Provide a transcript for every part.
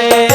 রে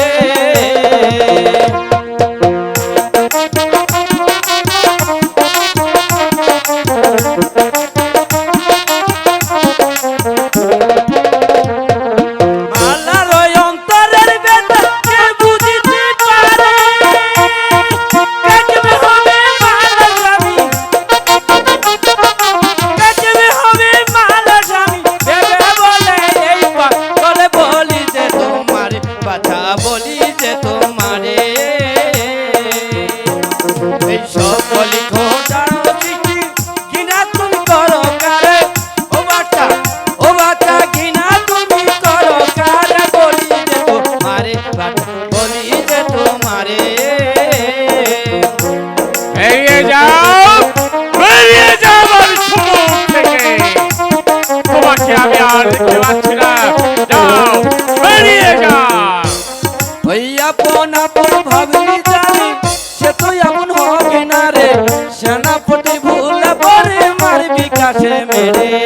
বেরিয়ে যাও, বেরিয়ে যাবার সময় থেকে। তোমাকে আমি আর দেখতে পাচ্ছি না। যাও, বেরিয়ে যাও। ওই আপন আপন ভাবলি জানি, সে তো এমন হবে না রে। সেনাপতি ভুল পরে মারবি কাছে মেরে।